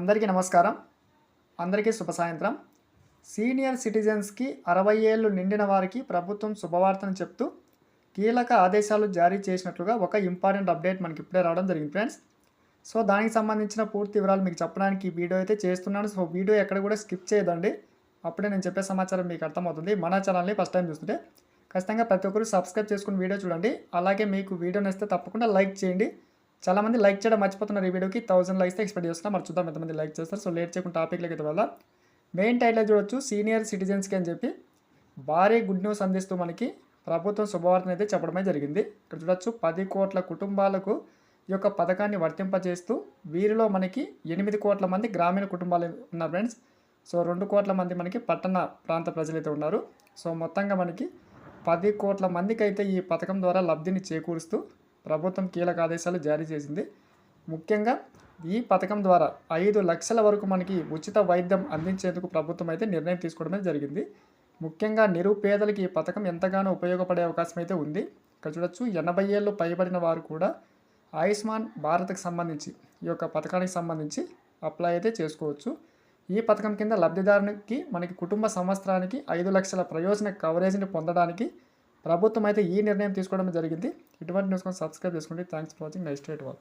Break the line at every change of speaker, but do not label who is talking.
అందరికీ నమస్కారం. అందరికీ శుభ సాయంత్రం. సీనియర్ సిటిజన్స్కి అరవై ఏళ్ళు నిండిన వారికి ప్రభుత్వం శుభవార్తను చెప్తూ కీలక ఆదేశాలు జారీ చేసినట్లుగా ఒక ఇంపార్టెంట్ అప్డేట్ మనకి ఇప్పుడే రావడం జరిగింది ఫ్రెండ్స్. సో దానికి సంబంధించిన పూర్తి వివరాలు మీకు చెప్పడానికి ఈ వీడియో అయితే చేస్తున్నాను. సో వీడియో ఎక్కడ కూడా స్కిప్ చేయదండి. అప్పుడే నేను చెప్పే సమాచారం మీకు అర్థమవుతుంది. మన ఛానల్ని ఫస్ట్ టైం చూస్తుంటే ఖచ్చితంగా ప్రతి ఒక్కరు సబ్స్క్రైబ్ చేసుకుని వీడియో చూడండి. అలాగే మీకు వీడియో నచ్చితే తప్పకుండా లైక్ చేయండి. చాలామంది లైక్ చేయడం మర్చిపోతున్నారు ఈ వీడియోకి. థౌసండ్ లైక్స్ ఎక్స్పెక్ట్ చేస్తున్నాం. మరి చూద్దాం ఎంతమంది లైక్ చేస్తారు. సో లేట్ చేయకుండా టాపిక్లకి వల్ల మెయిన్ టైటిల్ చూడొచ్చు. సీనియర్ సిటిజన్స్కి అని చెప్పి భారీ గుడ్ న్యూస్ అందిస్తూ మనకి ప్రభుత్వం శుభవార్తను అయితే చెప్పడమే జరిగింది. ఇక్కడ చూడొచ్చు. పది కోట్ల కుటుంబాలకు ఈ యొక్క పథకాన్ని వర్తింపజేస్తూ వీరిలో మనకి ఎనిమిది కోట్ల మంది గ్రామీణ కుటుంబాలు ఉన్నారు ఫ్రెండ్స్. సో రెండు కోట్ల మంది మనకి పట్టణ ప్రాంత ప్రజలైతే ఉన్నారు. సో మొత్తంగా మనకి పది కోట్ల మందికి అయితే ఈ పథకం ద్వారా లబ్ధిని చేకూరుస్తూ ప్రభుత్వం కీలక ఆదేశాలు జారీ చేసింది. ముఖ్యంగా ఈ పథకం ద్వారా ఐదు లక్షల వరకు మనకి ఉచిత వైద్యం అందించేందుకు ప్రభుత్వం అయితే నిర్ణయం తీసుకోవడమే జరిగింది. ముఖ్యంగా నిరుపేదలకి ఈ పథకం ఎంతగానో ఉపయోగపడే అవకాశం అయితే ఉంది. ఇక్కడ చూడొచ్చు ఎనభై ఏళ్ళు పైబడిన వారు కూడా ఆయుష్మాన్ భారత్కి సంబంధించి ఈ యొక్క పథకానికి సంబంధించి అప్లై అయితే చేసుకోవచ్చు. ఈ పథకం కింద లబ్ధిదారునికి మనకి కుటుంబ సంవత్సరానికి ఐదు లక్షల ప్రయోజన కవరేజ్ని పొందడానికి ప్రభుత్వం అయితే ఈ నిర్ణయం తీసుకోవడం జరిగింది. ఇటువంటి న్యూస్ కోసం సబ్స్క్రైబ్ చేసుకోండి. Thanks for watching next eight wall